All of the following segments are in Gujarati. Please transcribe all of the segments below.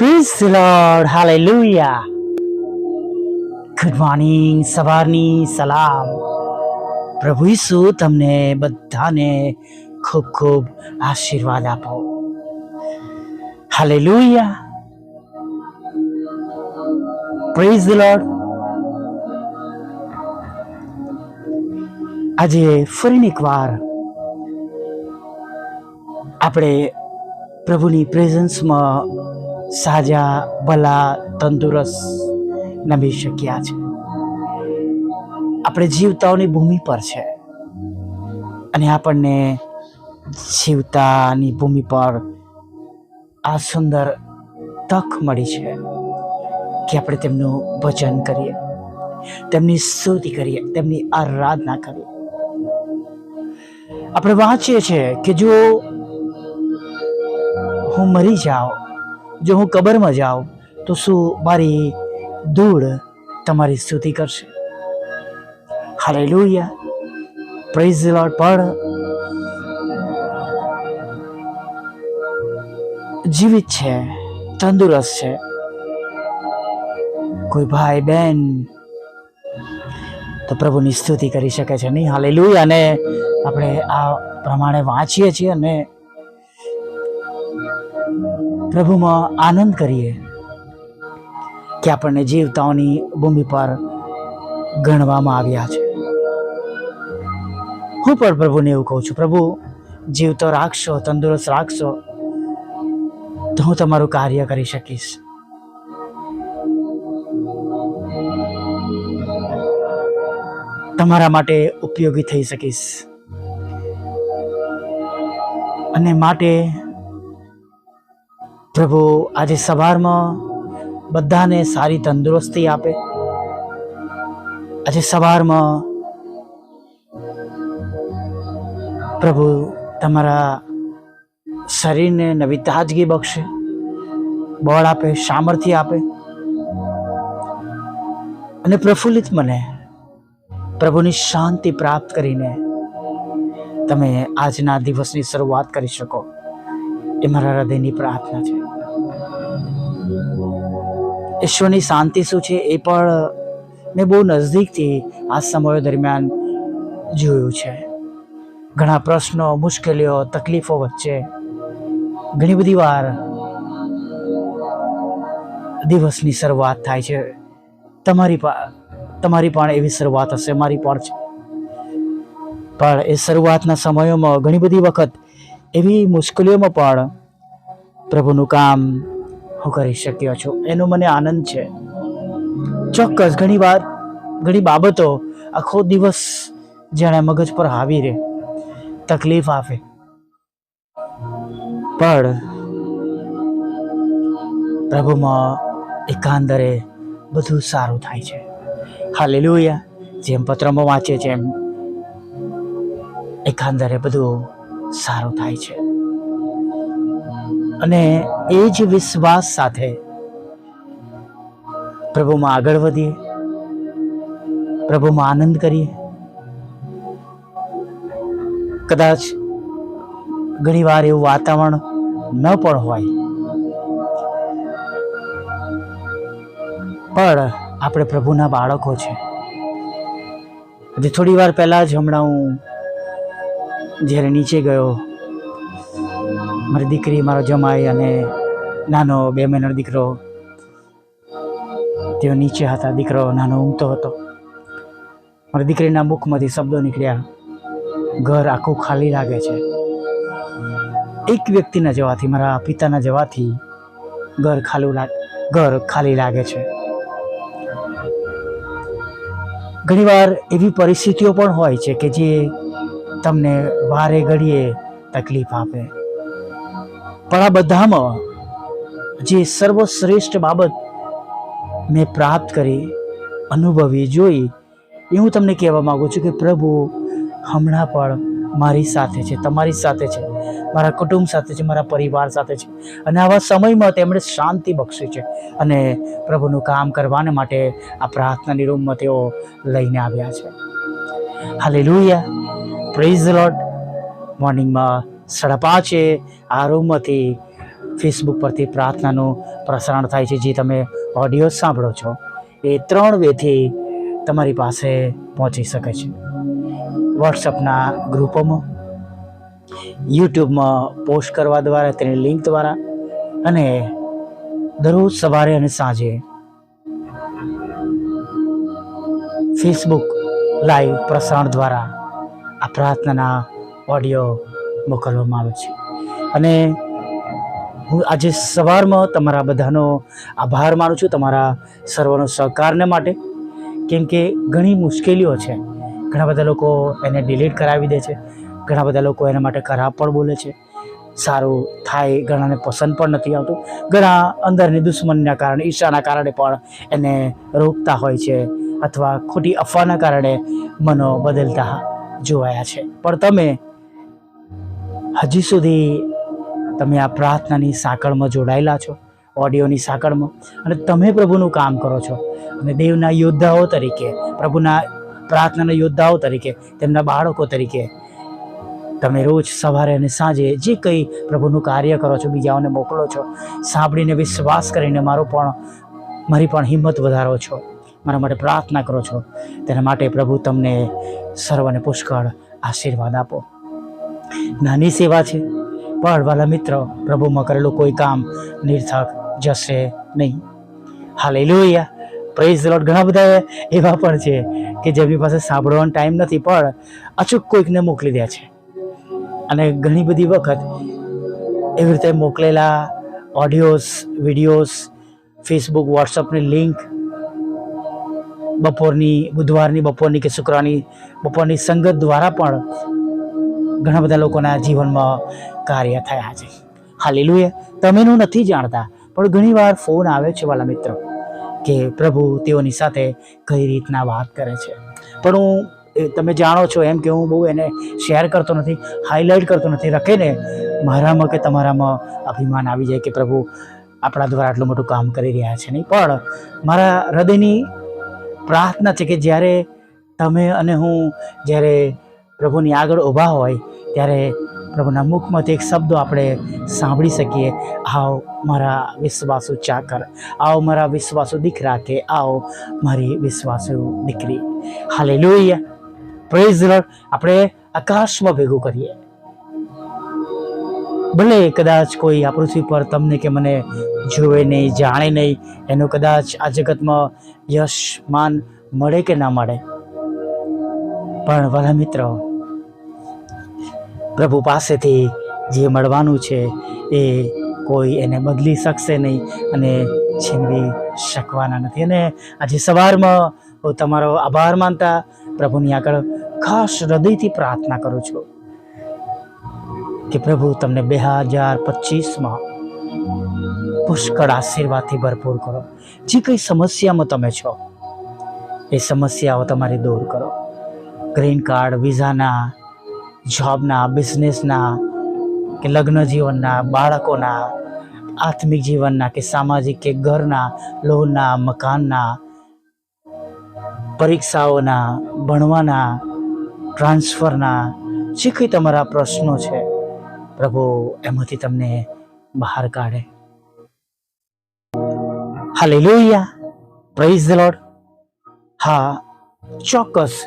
Praise lord hallelujah. Good morning સવારની સલામ પ્રભુ ઈસુ તમને બધાને ખૂબ ખૂબ આશીર્વાદ આપો. હાલેલુયા પ્રેઝ લોર્ડ આજે ફરીને એકવાર આપણે પ્રભુની પ્રેઝન્સમાં સાજા, ભલા, તંદુરસ્ત નમી શક્યા છે. આપણે જીવતાઓની ભૂમિ પર છે. અને આપણને જીવતાની ભૂમિ પર આ સુંદર તક મળી છે કે આપણે તેમનું ભજન કરીએ, તેમની સ્તુતિ કરીએ, તેમની આરાધના કરીએ. આપણે વાંચીએ છીએ કે જો હું મરી જાઉં જો હું કબરમાં જાઉં, તો શું મારી ધૂળ તમારી સ્તુતિ કરશે? હાલેલુયા. પ્રેઝ લોર્ડ પણ જીવિત છે, તંદુરસ્ત છે. કોઈ ભાઈ બેન તો પ્રભુની સ્તુતિ કરી શકે છે નહીં? હાલેલું અને આપણે આ પ્રમાણે વાંચીએ છીએ અને પ્રભુમાં આનંદ કરીએ કે આપણને જીવતાઓની ભૂમિ પર ગણવામાં આવ્યા છે. હું પણ પ્રભુને એવું કહું છું, પ્રભુ, જીવતો રાખશો, તંદુરસ્ત રાખશો, તો હું તમારું કાર્ય કરી શકીશ. તમારા માટે ઉપયોગી થઈ શકીશ. અને માટે પ્રભુ, આજે સવારમાં બધાને સારી તંદુરસ્તી આપે. આજે સવારમાં પ્રભુ તમારા શરીરને નવી તાજગી બક્ષે, બળ આપે, સામર્થ્ય આપે. અને પ્રફુલ્લિત મને પ્રભુની શાંતિ પ્રાપ્ત કરીને તમે આજના દિવસની શરૂઆત કરી શકો. એ મારા હૃદયની પ્રાર્થના છે. ઈશ્વરની શાંતિ શું છે એ પણ મેં બહુ નજદીકથી આ સમયો દરમિયાન જોયું છે. ઘણા પ્રશ્નો, મુશ્કેલીઓ, તકલીફો વચ્ચે ઘણી બધી વાર દિવસની શરૂઆત થાય છે. તમારી તમારી પણ એવી શરૂઆત હશે, મારી પણ છે. પણ એ શરૂઆતના સમયોમાં ઘણી બધી વખત એવી મુશ્કેલીઓમાં પણ પ્રભુનું કામ હું કરી શક્યો છું. એનો મને આનંદ છે. ચોક્કસ ઘણી વાર, ઘણી બાબતો આખો દિવસ જાણે મગજ પર હાવી રહે. તકલીફ આપે પણ પ્રભુમાં એકાંદરે બધું સારું થાય છે. હાલેલુયા. જેમ પત્રમાં વાંચે છે એમ. એકાંદરે બધું સારું થાય છે. અને એ જ વિશ્વાસ સાથે પ્રભુમાં આગળ વધીએ, પ્રભુમાં આનંદ કરીએ. કદાચ ઘણીવાર એવું વાતાવરણ ન પણ હોય. પણ આપણે પ્રભુના બાળકો છે. હજી થોડી વાર પહેલાં જ હમણાં હું જ્યારે નીચે ગયો, મારી દીકરી મારો જમાઈ અને નાનો બે મહિનાનો દીકરો, તેઓ નીચે હતા. દીકરો નાનો ઊંઘતો હતો. મારી દીકરીના મુખમાંથી શબ્દો નીકળ્યા, ઘર આખું ખાલી લાગે છે. એક વ્યક્તિના જવાથી, મારા પિતાના જવાથી, ઘર ખાલું ઘર ખાલી લાગે છે. ઘણીવાર એવી પરિસ્થિતિઓ પણ હોય છે કે જે તમને વારે ઘડીએ તકલીફ આપે. પણ આ બધામાં જે સર્વશ્રેષ્ઠ બાબત મેં પ્રાપ્ત કરી, અનુભવી, જોઈ, એ હું તમને કહેવા માગું છું કે પ્રભુ હમણાં પણ મારી સાથે છે, તમારી સાથે છે, મારા કુટુંબ સાથે છે, મારા પરિવાર સાથે છે અને આવા સમયમાં તેમણે શાંતિ બક્ષી છે અને પ્રભુનું કામ કરવાને માટે આ પ્રાર્થનાની રૂમમાં તેઓ લઈને આવ્યા છે. હાલે પ્રેઝ લોટ મોર્નિંગમાં સાડા પાંચે આ રૂમમાંથી ફેસબુક પરથી પ્રાર્થનાનું પ્રસારણ થાય છે, જે તમે ઓડિયો સાંભળો છો, એ ત્રણ વેથી તમારી પાસે પહોંચી શકે છે. વોટ્સઅપના ગ્રુપોમાં યુટ્યુબમાં પોસ્ટ કરવા દ્વારા, તેની લિંક દ્વારા, અને દરરોજ સવારે અને સાંજે ફેસબુક લાઈવ પ્રસારણ દ્વારા આ પ્રાર્થનાના ઓડિયો મોકલવામાં આવે છે. અને હું આજે સવારમાં તમારા બધાનો આભાર માનું છું, તમારા સર્વનો સહકારને માટે. કેમ કે ઘણી મુશ્કેલીઓ છે. ઘણા બધા લોકો એને ડિલીટ કરાવી દે છે. ઘણા બધા લોકો એના માટે ખરાબ પણ બોલે છે. સારું થાય, ઘણાને પસંદ પણ નથી આવતું. ઘણા અંદરની દુશ્મનના કારણે ઈર્ષાના કારણે પણ એને રોકતા હોય છે અથવા ખોટી અફવાના કારણે મનો બદલતા જોવાયા છે. પણ તમે હજી સુધી તમે આ પ્રાર્થનાની સાંકળમાં જોડાયેલા છો, ઓડિયોની સાંકળમાં. અને તમે પ્રભુનું કામ કરો છો. અને દેવના યોદ્ધાઓ તરીકે, પ્રભુના પ્રાર્થનાના યોદ્ધાઓ તરીકે, તેમના બાળકો તરીકે તમે રોજ સવારે અને સાંજે જે કંઈ પ્રભુનું કાર્ય કરો છો, બીજાઓને મોકલો છો, સાંભળીને વિશ્વાસ કરીને મારો પણ, મારી પણ હિંમત વધારો છો. મારા માટે પ્રાર્થના કરો છો. તેના માટે પ્રભુ તમને સર્વને પુષ્કળ આશીર્વાદ આપો. નાની સેવા છે. પણ વાલા મિત્ર, પ્રભુમાં કરેલું કોઈ કામ નિર્થક જશે નહીં. હાલ લોહિયા પ્રેઝ લોટ ઘણા બધા એવા પણ છે કે જેમની પાસે સાંભળવાનો ટાઈમ નથી, પણ અચૂક કોઈકને મોકલી દે છે. અને ઘણી બધી વખત એવી રીતે મોકલેલા ઓડિયોઝ વિડીયોઝ ફેસબુક વોટ્સઅપની લિંક બપોરની, બુધવારની, બપોરની કે શુક્રવારની બપોરની સંગત દ્વારા પણ ઘણા બધા લોકોના જીવનમાં કાર્ય થયા છે. હાલેલુયા. તમે એનું નથી જાણતા, પણ ઘણીવાર ફોન આવે છે વાલા મિત્રો, કે પ્રભુ તેઓની સાથે કઈ રીતના વાત કરે છે. પણ હું તમે જાણો છો એમ કે હું બહુ એને શેર કરતો નથી, હાઇલાઇટ કરતો નથી, રખીને મારામાં કે તમારામાં અભિમાન આવી જાય કે પ્રભુ આપણા દ્વારા આટલું મોટું કામ કરી રહ્યા છે નહીં. પણ મારા હૃદયની પ્રાર્થના છે કે જ્યારે તમે અને હું જ્યારે પ્રભુની આગળ ઊભા હોય, ત્યારે પ્રભુના મુખમાંથી એક શબ્દો આપણે સાંભળી શકીએ. આવ મારા વિશ્વાસુ ચાકર, આવ મારા વિશ્વાસુ દીકરા કે આવ મારી વિશ્વાસુ દીકરી. હાલે લોહિયા પ્રેઝ આપણે આકાશમાં ભેગું કરીએ. ભલે કદાચ કોઈ આ પૃથ્વી પર તમને કે મને જોવે નહીં, જાણે નહીં, એનું કદાચ આ જગતમાં યશ, માન મળે કે ના મળે. પણ વાલા મિત્રો, પ્રભુ પાસેથી જે મળવાનું છે એ કોઈ એને બદલી શકશે નહીં અને છીનવી શકવાના નથી. અને આજે સવારમાં હું તમારો આભાર માનતા પ્રભુની આગળ ખાસ હૃદયથી પ્રાર્થના કરું છું. કે પ્રભુ, તમને બે હજાર પચીસમાં પુષ્કળ આશીર્વાદથી ભરપૂર કરો. જે કંઈ સમસ્યામાં તમે છો, એ સમસ્યાઓ તમારી દૂર કરો. ગ્રીન કાર્ડ, વિઝાના, જોબના, બિઝનેસના, કે લગ્ન જીવનના, બાળકોના, આત્મિક જીવનના, કે સામાજિક, કે ઘરના, લોનના, મકાનના, પરીક્ષાઓના, ભણવાના, ટ્રાન્સફરના, જે કંઈ તમારા પ્રશ્નો છે પ્રભુ, એમાંથી તમને બહાર કાઢે. હાલેલુયા પ્રેઝ ધ લોર્ડ હા, ચોક્કસ.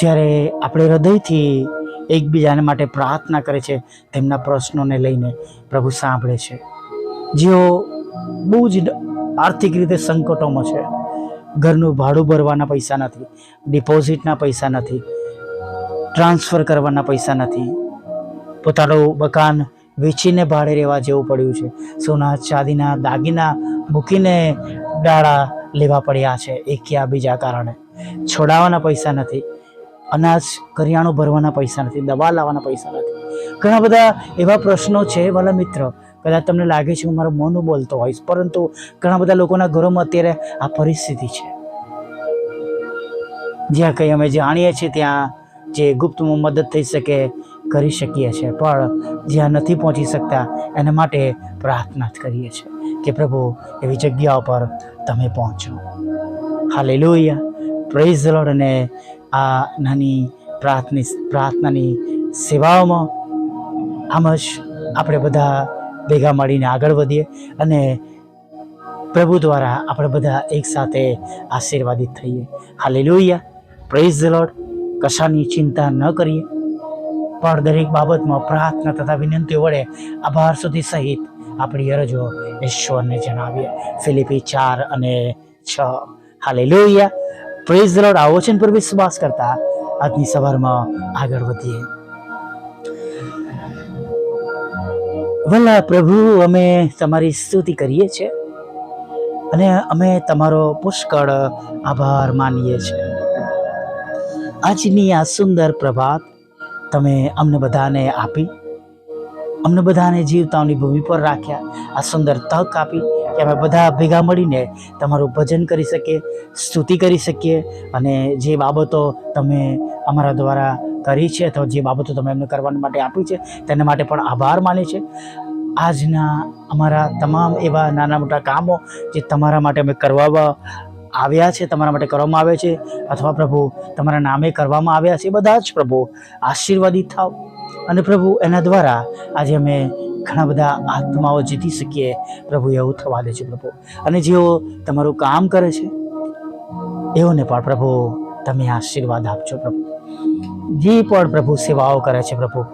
જ્યારે આપણે હૃદયથી એકબીજાને માટે પ્રાર્થના કરે છે, તેમના પ્રશ્નોને લઈને પ્રભુ સાંભળે છે. જેઓ બહુ જ આર્થિક રીતે સંકટોમાં છે. ઘરનું ભાડું ભરવાના પૈસા નથી ડિપોઝિટના પૈસા નથી ટ્રાન્સફર કરવાના પૈસા નથી પોતાનું મકાન વેચીને ભાડે રહેવા જેવું પડ્યું છે. સોના ચાંદીના દાગીના મૂકીને ડાળા લેવા પડ્યા છે. એક્યા બીજા કારણે. છોડાવવાના પૈસા નથી. અનાજ કરિયાણું ભરવાના પૈસા નથી. દવા લાવવાના પૈસા નથી. ઘણા બધા એવા પ્રશ્નો છે વાલા મિત્ર. કદાચ તમને લાગે છે હું મારું મોનું બોલતો હોઈશ, પરંતુ ઘણા બધા લોકોના ઘરોમાં અત્યારે આ પરિસ્થિતિ છે. જ્યાં કંઈ અમે જાણીએ છીએ ત્યાં જે ગુપ્તમાં મદદ થઈ શકે કરી શકીએ છીએ પણ જ્યાં નથી પહોંચી શકતા, એના માટે પ્રાર્થના કરીએ છીએ કે પ્રભુ, એવી જગ્યાઓ પર તમે પહોંચો. હાલે લોહિયા પ્રેઝ લોડ અને આ નાની પ્રાર્થની, પ્રાર્થનાની સેવાઓમાં આમ જ આપણે બધા ભેગા મળીને આગળ વધીએ અને પ્રભુ દ્વારા આપણે બધા એકસાથે આશીર્વાદિત થઈએ. હાલે લોહિયા પ્રેઝ લોડ કશાની ચિંતા ન કરીએ. પણ દરેક બાબતમાં પ્રાર્થના તથા વિનંતીઓ વડે આભાર સુધી સહિત આપણી અરજો ઈશ્વરને જણાવીએ. ફિલિપી ચાર અને છ. હાલે લોહિયા પ્રેઝ લોડ આવો છે પર વિશ્વાસ કરતા આજની સવારમાં આગળ વધીએ. વલ્લા પ્રભુ, અમે તમારી સ્તુતિ કરીએ છીએ અને અમે તમારો પુષ્કળ આભાર માનીએ છીએ. આજની આ સુંદર પ્રભાત તમે અમને બધાને આપી, અમને બધાને જીવતાઓની ભૂમિ પર રાખ્યા, આ સુંદર તક આપી કે અમે બધા ભેગા મળીને તમારું ભજન કરી શકીએ, સ્તુતિ કરી શકીએ અને જે બાબતો તમે અમારા દ્વારા કરી છે અથવા જે બાબતો તમે અમને કરવા માટે આપી છે, તેના માટે પણ આભાર માની છે આજના અમારા તમામ એવા નાના મોટા કામો જે તમારા માટે અમે કરવા આવ્યા છે, તમારા માટે કરવામાં આવે છે, અથવા પ્રભુ તમારા નામે કરવામાં આવ્યા છે, બધા જ પ્રભુ આશીર્વાદિત થાવ અને પ્રભુ એના દ્વારા આજે અમે ઘણા બધા આત્માઓ જીતી શકીએ, પ્રભુ એવું થવા દે છે, પ્રભુ. અને જેઓ તમારું કામ કરે છે, એઓને પણ પ્રભુ તમે આશીર્વાદ આપજો, પ્રભુ. જે પણ પ્રભુ સેવાઓ કરે છે, પ્રભુ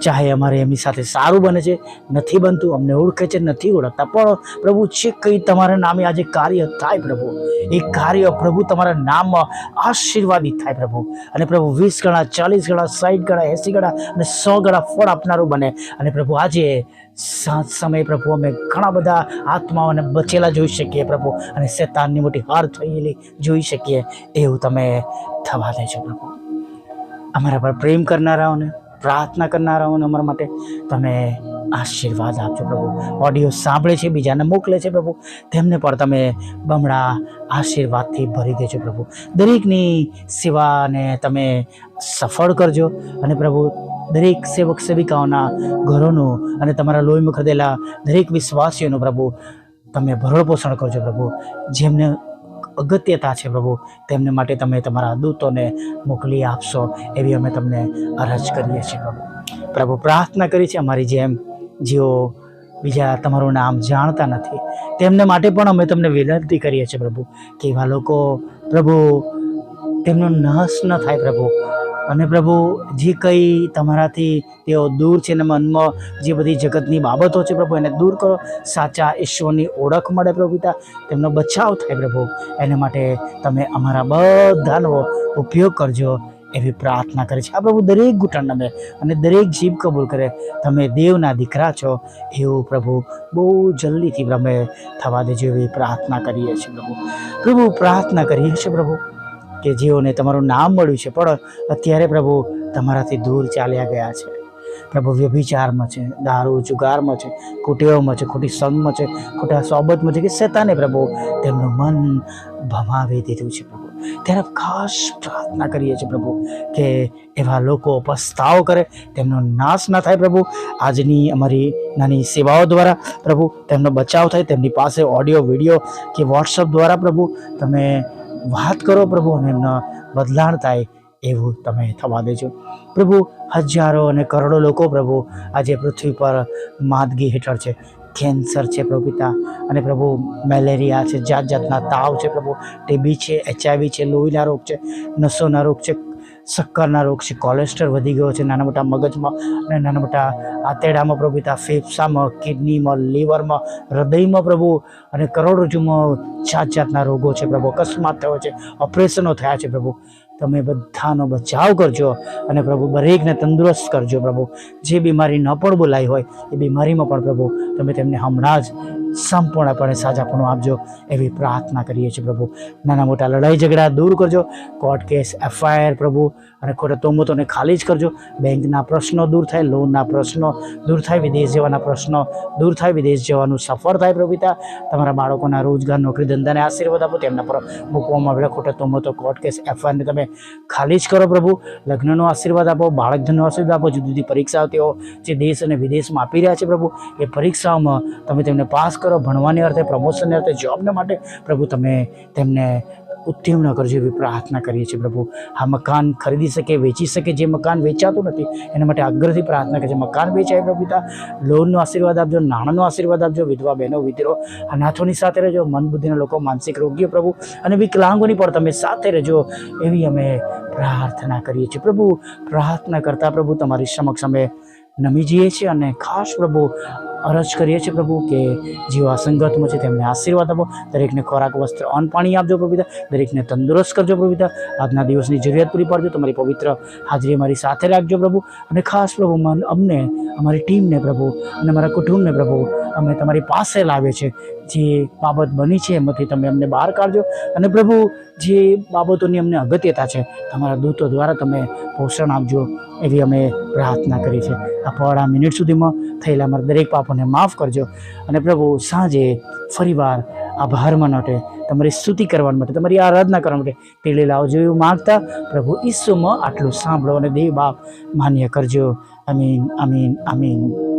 ચાહે અમારે એમની સાથે સારું બને છે, નથી બનતું, અમને ઓળખે છે, નથી ઓળખતા. પણ પ્રભુ છે કંઈ તમારા નામે આજે કાર્ય થાય પ્રભુ, એ કાર્ય પ્રભુ તમારા નામમાં આશીર્વાદિત થાય પ્રભુ. અને પ્રભુ, વીસ ગણા, ચાલીસ ગણા સાઠ ગણા, એંસી ગણા અને સો ગણા ફળ આપનારું બને. અને પ્રભુ, આજે સાંજ સમયે પ્રભુ, અમે ઘણા બધા આત્માઓને બચેલા જોઈ શકીએ પ્રભુ અને શેતાનની મોટી હાર થયેલી જોઈ શકીએ. એવું તમે થવા દેજો પ્રભુ. અમારા પર પ્રેમ કરનારાઓને પ્રાર્થના કરનારાઓને અમારા માટે તમે આશીર્વાદ આપજો પ્રભુ. ઓડિયો સાંભળે છે, બીજાને મોકલે છે પ્રભુ. તેમને પણ તમે બમણા આશીર્વાદથી ભરી દેજો પ્રભુ. દરેકની સેવાને તમે સફળ કરજો અને પ્રભુ, દરેક સેવક સેવિકાઓના ઘરોનું અને તમારા લોહીમાં ખદેલા દરેક વિશ્વાસીઓનું પ્રભુ, તમે ભરણ પોષણ કરજો પ્રભુ. જેમને અગત્યતા છે પ્રભુ. તેમને માટે તમે તમારા દૂતોને મોકલી આપશો એવી અમે તમને અરજ કરીએ છીએ પ્રભુ. પ્રભુ, પ્રાર્થના કરી છે અમારી જેમ, જેઓ બીજા તમારું નામ જાણતા નથી. તેમને માટે પણ અમે તમને વિનંતી કરીએ છીએ પ્રભુ. કે એવા લોકો પ્રભુ, તેમનો નાશ ન થાય પ્રભુ. અને પ્રભુ, જે કંઈ તમારાથી તેઓ દૂર છે ને મનમાં, જે બધી જગતની બાબતો છે પ્રભુ, એને દૂર કરો. સાચા ઈશ્વરની ઓળખ મળે પ્રભુ પિતા. તેમનો બચાવ થાય પ્રભુ. એને માટે તમે અમારા બધાનો ઉપયોગ કરજો એવી પ્રાર્થના કરે છે. આ પ્રભુ, દરેક ઘૂંટણ નમે અને દરેક જીભ કબૂલ કરે. તમે દેવના દીકરા છો એવું પ્રભુ બહુ જલ્દીથી અમે થવા દેજો એવી પ્રાર્થના કરીએ છીએ પ્રભુ. પ્રભુ, પ્રાર્થના કરીએ છીએ પ્રભુ. કે જેઓને તમારું નામ મળ્યું છે. પણ અત્યારે પ્રભુ તમારાથી દૂર ચાલ્યા ગયા છે. પ્રભુ વ્યભિચારમાં છે, દારૂ જુગારમાં છે, કુટેવમાં છે, ખોટી સંગમાં છે, ખોટા સોબતમાં છે કે શેતાને પ્રભુ તેમનું મન ભમાવી દીધું છે પ્રભુ. ત્યારે ખાસ પ્રાર્થના કરીએ છીએ પ્રભુ કે એવા લોકો પસ્તાવ કરે, તેમનો નાશ ના થાય પ્રભુ. આજની અમારી નાની સેવાઓ દ્વારા પ્રભુ તેમનો બચાવ થાય, તેમની પાસે ઓડિયો, વીડિયો કે વોટ્સઅપ દ્વારા પ્રભુ તમે વાત કરો પ્રભુ અને એમના બદલાણ થાય એવું તમે થવા દેજો. પ્રભુ, હજારો અને કરોડો લોકો પ્રભુ આજે પૃથ્વી પર માદગી હેઠળ છે. કેન્સર છે પ્રભુ પિતા અને પ્રભુ મેલેરિયા છે જાત જાતના તાવ છે પ્રભુ. ટીબી છે, એચઆઈવી છે, લોહીના રોગ છે, નસોના રોગ છે, શક્કરના રોગ છે, કોલેસ્ટ્રોલ વધી ગયો છે, નાના મોટા મગજમાં અને નાના મોટા આંતરડામાં પ્રભુ પિતા ફેફસામાં, કિડનીમાં, લીવરમાં, હૃદયમાં પ્રભુ અને કરોડરજ્જુમાં જાત જાતના રોગો છે પ્રભુ, અકસ્માત થયો છે, ઓપરેશનો થયા છે પ્રભુ. તમે બધાનો બચાવ કરજો અને પ્રભુ દરેકને તંદુરસ્ત કરજો પ્રભુ. જે બીમારી ન પણ બોલાઈ હોય એ બીમારીમાં પણ પ્રભુ તમે તેમને હમણાં જ સંપૂર્ણપણે સાજાપણું આપજો એવી પ્રાર્થના કરીએ છીએ પ્રભુ. નાના મોટા લડાઈ ઝઘડા દૂર કરજો. કોર્ટ કેસ, એફઆઈઆર પ્રભુ, અને ખોટા તોમતોને ખાલી જ કરજો. બેંકના પ્રશ્નો દૂર થાય, લોનના પ્રશ્નો દૂર થાય, વિદેશ જવાના પ્રશ્નો દૂર થાય, વિદેશ જવાનું સફળ થાય પ્રભુતા તમારા બાળકોના રોજગાર, નોકરી ધંધાને આશીર્વાદ આપો. તેમના પર મૂકવામાં આવેલા ખોટા તોમતો, કોર્ટ કેસ, એફઆઈઆરને તમે ખાલી જ કરો પ્રભુ. લગ્નનો આશીર્વાદ આપો, બાળકધનનો આશીર્વાદ આપો. જુદી જુદી પરીક્ષાઓ તેઓ જે દેશ અને વિદેશમાં આપી રહ્યા છે પ્રભુ. એ પરીક્ષાઓમાં તમે તેમને પાસ કરો, ભણવાની અર્થે, પ્રમોશનને અર્થે, જોબને માટે, પ્રભુ, તમે તેમને ઉત્તીર્ણ કરજો એવી પ્રાર્થના કરીએ છીએ, પ્રભુ. આ મકાન ખરીદી શકે, વેચી શકે, જે મકાન વેચાતું નથી, એના માટે આગ્રહથી પ્રાર્થના કરે છે મકાન વેચાય, પ્રભુ પિતા. લોનનો આશીર્વાદ આપજો, નાણાંનો આશીર્વાદ આપજો, વિધવા બહેનો વિધરો અનાથોની સાથે રહેજો મન બુદ્ધિના લોકો, માનસિક રોગીઓ, પ્રભુ. અને વિકલાંગોની પણ તમે સાથે રહેજો એવી અમે પ્રાર્થના કરીએ છીએ. પ્રભુ, પ્રાર્થના કરતા પ્રભુ તમારી સમક્ષ અમે નમી જઈએ છીએ અને ખાસ પ્રભુ અરજ કરીએ છીએ પ્રભુ કે જેઓ આ સંગતમાં છે તેમને આશીર્વાદ આપો. દરેકને ખોરાક, વસ્ત્ર, અન્ન, પાણી આપજો પ્રભુતા દરેકને તંદુરસ્ત કરજો પ્રભુતા આજના દિવસની જરૂરિયાત પૂરી પાડજો. તમારી પવિત્ર હાજરી અમારી સાથે રાખજો પ્રભુ. અને ખાસ પ્રભુ અમને, અમારી ટીમને પ્રભુ અને અમારા કુટુંબને પ્રભુ અમે તમારી પાસે લાવે છે જે બાબત બની છે એમાંથી તમે અમને બહાર કાઢજો. અને પ્રભુ, જે બાબતોની અમને અગત્યતા છે, તમારા દૂતો દ્વારા તમે પોષણ આપજો એવી અમે પ્રાર્થના કરી છે. આ પહોળા મિનિટ સુધીમાં થયેલા અમારા દરેક પાપોને માફ કરજો. અને પ્રભુ, સાંજે ફરીવાર આભાર માટે તમારી સ્તુતિ કરવા માટે, તમારી આરાધના કરવા માટે તેડી લાવજો એવું માગતા પ્રભુ ઈસુમાં આટલું સાંભળો અને દેવ બાપ માન્ય કરજો. અમીન અમીન અમીન